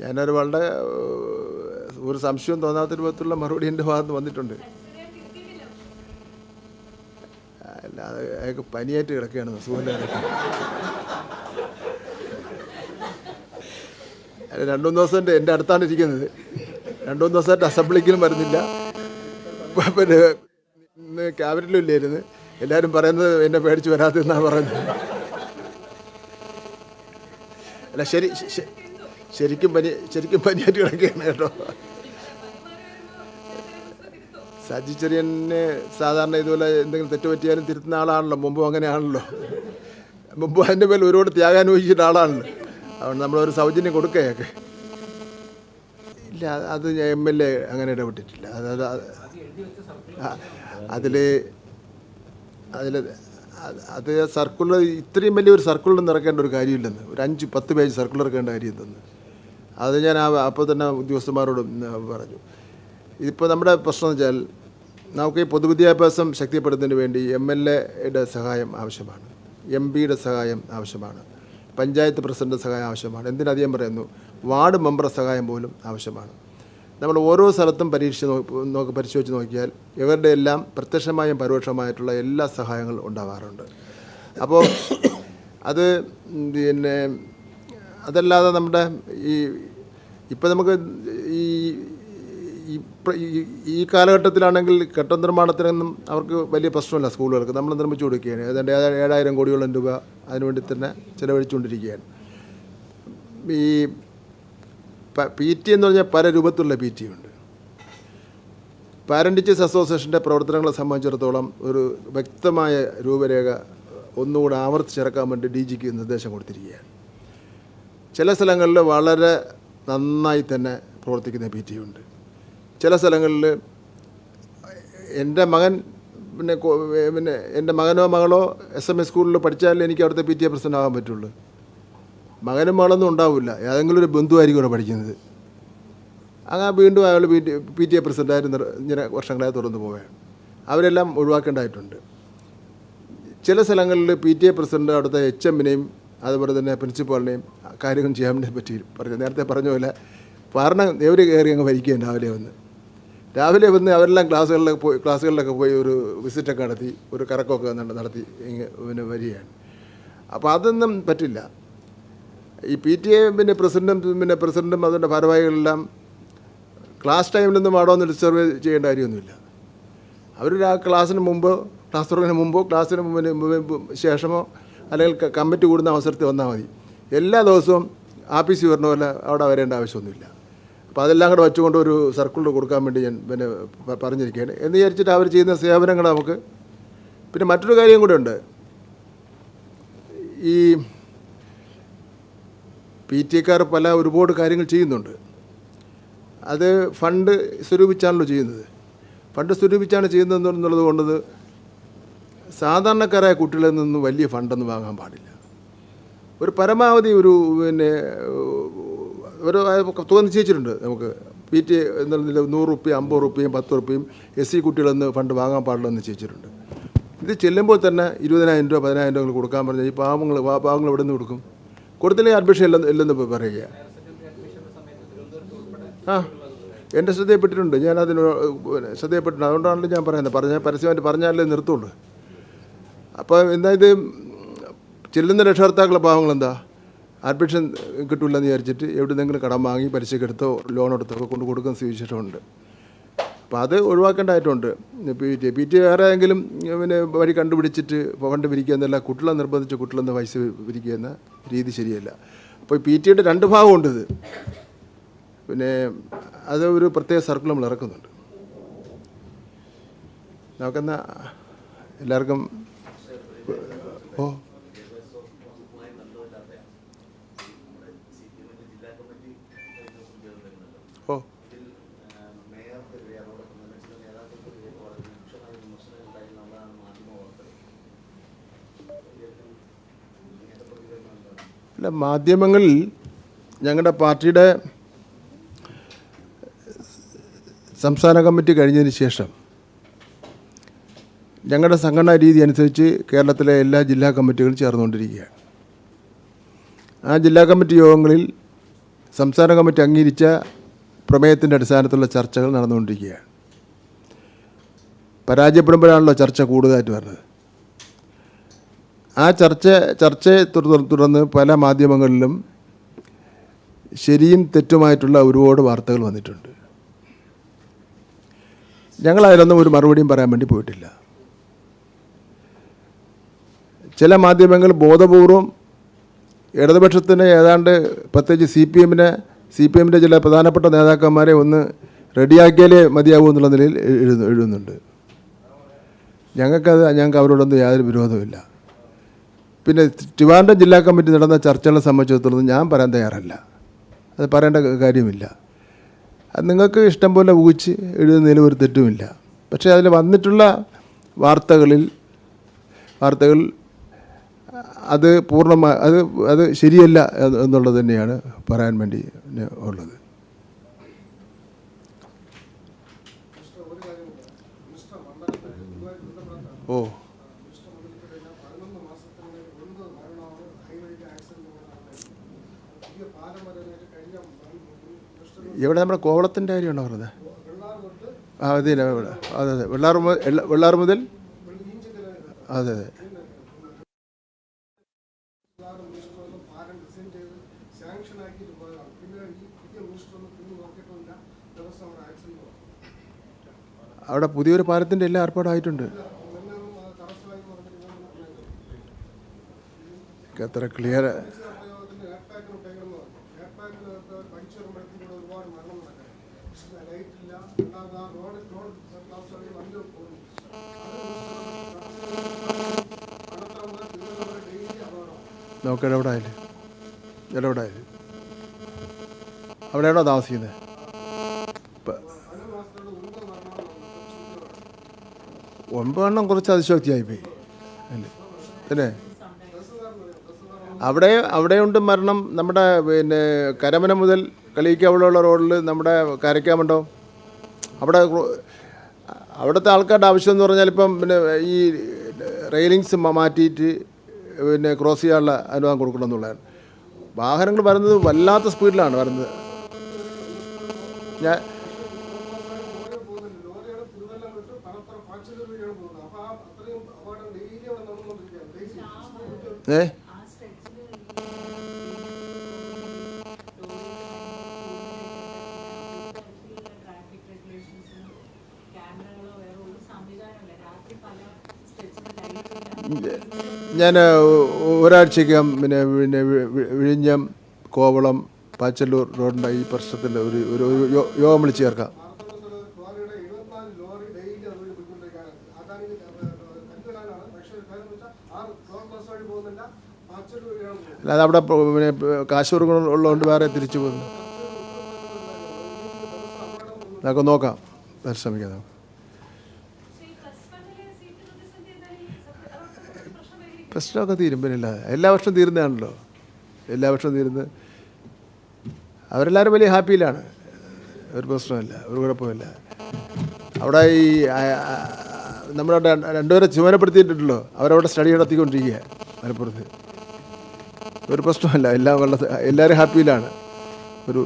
ഞാനൊരു വളരെ ഒരു സംശയം തോന്നാത്ത രൂപത്തിലുള്ള മറുപടി എന്റെ ഭാഗത്ത് വന്നിട്ടുണ്ട്. അല്ല അയാൾക്ക് പനിയായിട്ട് കിടക്കുകയാണ് അല്ല, രണ്ടു മൂന്ന് ദിവസം എന്റെ അടുത്താണ് ഇരിക്കുന്നത്. രണ്ടു മൂന്ന് ദിവസമായിട്ട് അസംബ്ലിക്കിലും വരുന്നില്ല. പിന്നെ ഇന്ന് ക്യാബിനറ്റിലും ഇല്ലായിരുന്നു. എല്ലാവരും പറയുന്നത് എന്നെ പേടിച്ച് വരാത്തെന്നാണ് പറയുന്നത്. അല്ല ശരി ശരിക്കും പനി ശരിക്കും പനിയായിട്ട് കിടക്കുകയാണ് കേട്ടോ. സജി ചെറിയനെ സാധാരണ ഇതുപോലെ എന്തെങ്കിലും തെറ്റ് പറ്റിയാലും തിരുത്തുന്ന ആളാണല്ലോ. മുമ്പും അങ്ങനെയാണല്ലോ. മുമ്പ് അതിന്റെ മേൽ ഒരുപാട് ത്യാഗം അനുഭവിച്ചിട്ട് ആളാണല്ലോ. അതുകൊണ്ട് നമ്മളൊരു സൗജന്യം കൊടുക്കുകയൊക്കെ. ഇല്ല അത് എം എൽ എ അങ്ങനെ ഇടപെട്ടിട്ടില്ല. അതായത് അതിൽ അതിൽ അത് സർക്കുലർ ഇത്രയും വലിയൊരു സർക്കുലർ നിറക്കേണ്ട ഒരു കാര്യമില്ലെന്ന്. ഒരു അഞ്ച് പത്ത് പേജ് സർക്കുലർ ഇറക്കേണ്ട കാര്യം എന്തെന്ന് അത് ഞാൻ ആ അപ്പോൾ തന്നെ ഉദ്യോഗസ്ഥന്മാരോട് പറഞ്ഞു. ഇതിപ്പോൾ നമ്മുടെ പ്രശ്നം എന്ന് വെച്ചാൽ നമുക്ക് ഈ പൊതുവിദ്യാഭ്യാസം ശക്തിപ്പെടുത്തുന്നതിന് വേണ്ടി എം എൽ എയുടെ സഹായം ആവശ്യമാണ്. എം പിയുടെ സഹായം ആവശ്യമാണ്. പഞ്ചായത്ത് പ്രസിഡന്റ് സഹായം ആവശ്യമാണ്. എന്തിനധികം പറയുന്നു? വാർഡ് മെമ്പറുടെ സഹായം പോലും ആവശ്യമാണ്. നമ്മൾ ഓരോ സ്ഥലത്തും പരീക്ഷിച്ച് നോക്കി പരിശോധിച്ച് നോക്കിയാൽ ഇവരുടെ എല്ലാം പ്രത്യക്ഷമായും പരോക്ഷമായിട്ടുള്ള എല്ലാ സഹായങ്ങളും ഉണ്ടാവാറുണ്ട്. അപ്പോൾ അത് പിന്നെ അതല്ലാതെ നമ്മുടെ ഈ ഇപ്പം നമുക്ക് ഈ ഈ കാലഘട്ടത്തിലാണെങ്കിൽ കെട്ട നിർമ്മാണത്തിനൊന്നും അവർക്ക് വലിയ പ്രശ്നമില്ല സ്കൂളുകൾക്ക്. നമ്മൾ നിർമ്മിച്ചു കൊടുക്കുകയാണ്. ഏതാണ്ട് ഏഴാ- ഏഴായിരം കോടിയോളം രൂപ അതിനുവേണ്ടി തന്നെ ചിലവഴിച്ചുകൊണ്ടിരിക്കുകയാണ്. ഈ പി ടി എന്ന് പറഞ്ഞാൽ പല രൂപത്തിലുള്ള പി ടി ഉണ്ട്. പാരന്റ് ടീച്ചേഴ്സ് അസോസിയേഷന്റെ പ്രവർത്തനങ്ങളെ സംബന്ധിച്ചിടത്തോളം ഒരു വ്യക്തമായ രൂപരേഖ ഒന്നുകൂടെ ആവർത്തിച്ചിറക്കാൻ വേണ്ടി ഡി ജിക്ക് നിർദ്ദേശം കൊടുത്തിരിക്കുകയാണ്. ചില സ്ഥലങ്ങളിൽ വളരെ നന്നായി തന്നെ പ്രവർത്തിക്കുന്ന പി ടി ഉണ്ട്. ചില സ്ഥലങ്ങളിൽ എന്റെ മകൻ പിന്നെ പിന്നെ എന്റെ മകനോ മകളോ എസ് എം എസ് സ്കൂളിൽ പഠിച്ചാലേ എനിക്ക് അവിടുത്തെ പി ടി എ പ്രസിഡന്റ് ആകാൻ പറ്റുള്ളൂ. മകനും മകളൊന്നും ഉണ്ടാവില്ല. ഏതെങ്കിലും ഒരു ബന്ധുവായിരിക്കും അവിടെ പഠിക്കുന്നത്. അങ്ങനെ വീണ്ടും അയാൾ P T P T A പ്രസിഡന്റായിട്ട് നിർ ഇങ്ങനെ വർഷങ്ങളായി തുടർന്ന് പോവുകയാണ്. അവരെല്ലാം ഒഴിവാക്കേണ്ടതായിട്ടുണ്ട്. ചില സ്ഥലങ്ങളിൽ പി ടി എ പ്രസിഡന്റ് അവിടുത്തെ എച്ച് എമ്മിനെയും അതുപോലെ തന്നെ പ്രിൻസിപ്പാളിനെയും കാര്യങ്ങൾ ചെയ്യാൻ പറ്റി പറഞ്ഞു നേരത്തെ പറഞ്ഞ പോലെ ഭരണം എവർ കയറി അങ്ങ് ഭരിക്കുകയും രാവിലെ വന്ന്. രാവിലെ വന്ന് അവരെല്ലാം ക്ലാസ്സുകളിലൊക്കെ പോയി ക്ലാസ്സുകളിലൊക്കെ പോയി ഒരു വിസിറ്റൊക്കെ നടത്തി ഒരു കറക്കമൊക്കെ നട- നടത്തി പിന്നെ വരികയാണ്. അപ്പോൾ അതൊന്നും പറ്റില്ല. ഈ പി ടി എ പിന്നെ പ്രസിഡന്റും പിന്നെ പ്രസിഡന്റും അതിന്റെ ഭാരവാഹികളെല്ലാം ക്ലാസ് ടൈമിലൊന്നും അവിടെ ഒന്ന് ഡിസ്റ്റർബ് ചെയ്യേണ്ട കാര്യമൊന്നുമില്ല. അവർ ആ ക്ലാസ്സിന് മുമ്പോ ക്ലാസ് തുടങ്ങുന്നതിന് മുമ്പോ ക്ലാസ്സിന് ശേഷമോ അല്ലെങ്കിൽ കമ്മിറ്റി കൂടുന്ന അവസരത്തിൽ വന്നാൽ മതി. എല്ലാ ദിവസവും ആഫീസിൽ വരണ പോലെ അവിടെ വരേണ്ട ആവശ്യമൊന്നുമില്ല. അപ്പോൾ അതെല്ലാം കൂടെ വെച്ചുകൊണ്ട് ഒരു സർക്കിൾ കൊടുക്കാൻ വേണ്ടി ഞാൻ പിന്നെ പറഞ്ഞിരിക്കുകയാണ്. എന്ന് വിചാരിച്ചിട്ട് അവർ ചെയ്യുന്ന സേവനങ്ങൾ നമുക്ക് പിന്നെ മറ്റൊരു കാര്യം കൂടെ ഉണ്ട്. ഈ പി ടി എക്കാർ പല ഒരുപാട് കാര്യങ്ങൾ ചെയ്യുന്നുണ്ട്. അത് ഫണ്ട് സ്വരൂപിച്ചാണല്ലോ ചെയ്യുന്നത്. ഫണ്ട് സ്വരൂപിച്ചാണ് ചെയ്യുന്നത് എന്നുള്ളത് കൊണ്ടത് സാധാരണക്കാരായ കുട്ടികളിൽ നിന്ന് വലിയ ഫണ്ടൊന്നും വാങ്ങാൻ പാടില്ല. ഒരു പരമാവധി ഒരു പിന്നെ ഒരു തുക നിശ്ചയിച്ചിട്ടുണ്ട് നമുക്ക്. പി ടി എന്നുള്ള നൂറ് റുപ്യ അമ്പത് റുപ്യയും പത്ത് റുപ്യയും എസ് സി കുട്ടികളെന്ന് ഫണ്ട് വാങ്ങാൻ പാടില്ലെന്ന് നിശ്ചയിച്ചിട്ടുണ്ട്. ഇത് ചെല്ലുമ്പോൾ തന്നെ ഇരുപതിനായിരം രൂപ പതിനായിരം രൂപ കൊടുക്കാൻ പറഞ്ഞാൽ ഈ പാവങ്ങൾ പാവങ്ങൾ എവിടെ നിന്ന് കൊടുക്കും? കൊടുത്തില്ലെങ്കിൽ അഡ്മിഷൻ ഇല്ലെന്ന് ഇല്ലെന്ന് പറയുക. ആ എന്റെ ശ്രദ്ധയിൽപ്പെട്ടിട്ടുണ്ട്. ഞാൻ അതിന് ശ്രദ്ധയിൽപ്പെട്ടിട്ടുണ്ട്. അതുകൊണ്ടാണല്ലോ ഞാൻ പറയുന്നത്. പറഞ്ഞാൽ പരസ്യമായിട്ട് പറഞ്ഞാലേ നിർത്തുള്ളൂ. അപ്പോൾ എന്താ ഇത്? ചെല്ലുന്ന രക്ഷകർത്താക്കളുടെ പാവങ്ങൾ എന്താ അഡ്മിഷൻ കിട്ടില്ലെന്ന് വിചാരിച്ചിട്ട് എവിടെന്നെങ്കിലും കടം വാങ്ങി പലിശയ്ക്ക് എടുത്തോ ലോൺ എടുത്തോ ഒക്കെ കൊണ്ട് കൊടുക്കുന്ന സുവിശേഷമുണ്ട് അപ്പോൾ അത് ഒഴിവാക്കേണ്ടതായിട്ടുണ്ട്. പി ടി പി ടി വേറെ ഏതെങ്കിലും പിന്നെ വഴി കണ്ടുപിടിച്ചിട്ട് ഫണ്ട് പിരിക്കുക എന്നല്ല കുട്ടികളെ നിർബന്ധിച്ച് കുട്ടികളെന്ന് പൈസ പിരിക്കുക എന്ന രീതി ശരിയല്ല. അപ്പോൾ പി ടിയുടെ രണ്ട് ഭാഗമുണ്ട് ഇത്. പിന്നെ അത് ഒരു പ്രത്യേക സർക്കിൾ നമ്മൾ ഇറക്കുന്നുണ്ട്. നമുക്കെന്നാ എല്ലാവർക്കും അല്ല മാധ്യമങ്ങളിൽ ഞങ്ങളുടെ പാർട്ടിയുടെ സംസ്ഥാന കമ്മിറ്റി കഴിഞ്ഞതിന് ശേഷം ഞങ്ങളുടെ സംഘടനാ രീതി അനുസരിച്ച് കേരളത്തിലെ എല്ലാ ജില്ലാ കമ്മിറ്റികളും ചേർന്നുകൊണ്ടിരിക്കുകയാണ്. ആ ജില്ലാ കമ്മിറ്റി യോഗങ്ങളിൽ സംസ്ഥാന കമ്മിറ്റി അംഗീകരിച്ച പ്രമേയത്തിന്റെ അടിസ്ഥാനത്തിലുള്ള ചർച്ചകൾ നടന്നുകൊണ്ടിരിക്കുകയാണ്. പരാജയപ്പെടുമ്പോഴാണല്ലോ ചർച്ച കൂടുതലായിട്ട് വരുന്നത്. ആ ചർച്ച ചർച്ചയെ തുടർ- തുടർന്ന് പല മാധ്യമങ്ങളിലും ശരിയും തെറ്റുമായിട്ടുള്ള ഒരുപാട് വാർത്തകൾ വന്നിട്ടുണ്ട്. ഞങ്ങൾ അതിലൊന്നും ഒരു മറുപടിയും പറയാൻ വേണ്ടി പോയിട്ടില്ല. ചില മാധ്യമങ്ങൾ ബോധപൂർവം ഇടതുപക്ഷത്തിന് ഏതാണ്ട് പ്രത്യേകിച്ച് സി പി എമ്മിനെ സി പി എമ്മിന്റെ ചില പ്രധാനപ്പെട്ട നേതാക്കന്മാരെ ഒന്ന് റെഡിയാക്കിയാലേ മതിയാകൂ എന്നുള്ള നിലയിൽ എഴുതു എഴുതുന്നുണ്ട്. ഞങ്ങൾക്കത് ഞങ്ങൾക്ക് അവരോടൊന്നും യാതൊരു വിരോധവുമില്ല. പിന്നെ ട്രിവാൻഡ്രം ജില്ലാ കമ്മിറ്റി നടന്ന ചർച്ചകളെ സംബന്ധിച്ചിടത്തോളം ഞാൻ പറയാൻ തയ്യാറല്ല. അത് പറയേണ്ട കാര്യമില്ല. അത് നിങ്ങൾക്ക് ഇഷ്ടം പോലെ ഊഹിച്ച് എഴുതുന്നതിൽ ഒരു തെറ്റുമില്ല. പക്ഷേ അതിൽ വന്നിട്ടുള്ള വാർത്തകളിൽ വാർത്തകൾ അത് പൂർണമായി അത് അത് ശരിയല്ല എന്ന് എന്നുള്ളത് തന്നെയാണ് പറയാൻ വേണ്ടി ഉള്ളത്. ഓ. ഇവിടെ നമ്മുടെ കോവളത്തിന്റെ കാര്യമാണോ പറഞ്ഞത്? ആ അതെ അതെ. അതെ വെള്ളാർ വെള്ളാർ മുതൽ? അതെ അതെ. അവിടെ പുതിയൊരു പാലത്തിന്റെ എല്ലാം ഏർപ്പാടായിട്ടുണ്ട്. എത്ര ക്ലിയർ നോക്കാം എവിടെ ആയാലും എവിടെ ആയാലും അവിടെയാണോ താമസിക്കുന്നത്? ഇപ്പം ഒമ്പതെണ്ണം കുറച്ച് അതിശോക്തിയായിപ്പോയി അല്ലേ? പിന്നെ അവിടെ അവിടെയുണ്ട് മരണം. നമ്മുടെ പിന്നെ കരമന മുതൽ കളിയിക്കവിടെയുള്ള റോഡിൽ നമ്മുടെ കരയ്ക്കാമുണ്ടോ അവിടെ അവിടുത്തെ ആൾക്കാരുടെ ആവശ്യം എന്ന് പറഞ്ഞാൽ ഇപ്പം പിന്നെ ഈ റെയിലിങ്സ് മാറ്റിയിട്ട് പിന്നെ ക്രോസ് ചെയ്യാനുള്ള അനുവാദം കൊടുക്കണം എന്നുള്ളതാണ്. വാഹനങ്ങൾ വരുന്നത് വല്ലാത്ത സ്പീഡിലാണ് വരുന്നത്. ഞാൻ ഏ? ഞാൻ ഒരാഴ്ചയ്ക്കകം പിന്നെ പിന്നെ വിഴിഞ്ഞം കോവളം പാച്ചല്ലൂർ റോഡിന്റെ ഈ പ്രശ്നത്തിന്റെ ഒരു ഒരു യോഗം വിളിച്ച് ചേർക്കാം. അല്ലാതെ അവിടെ പിന്നെ കാശൂർ ഉള്ളതുകൊണ്ട് വേറെ തിരിച്ചു പോകുന്നു. നമുക്ക് നോക്കാം. പരിശ്രമിക്കാം പ്രശ്നമൊക്കെ തീരും. പിന്നില്ല എല്ലാ വർഷവും തീരുന്നതാണല്ലോ. എല്ലാ വർഷവും തീരുന്നത്. അവരെല്ലാവരും വലിയ ഹാപ്പിയിലാണ്. ഒരു പ്രശ്നമില്ല ഒരു കുഴപ്പമില്ല അവിടെ ഈ നമ്മുടെ രണ്ടുപേരെ ചുമതലപ്പെടുത്തിയിട്ടുണ്ടല്ലോ. അവരവിടെ സ്റ്റഡി നടത്തിക്കൊണ്ടിരിക്കുക മലപ്പുറത്ത്. ഒരു പ്രശ്നമല്ല എല്ലാം വളരെ എല്ലാവരും ഹാപ്പിയിലാണ്. ഒരു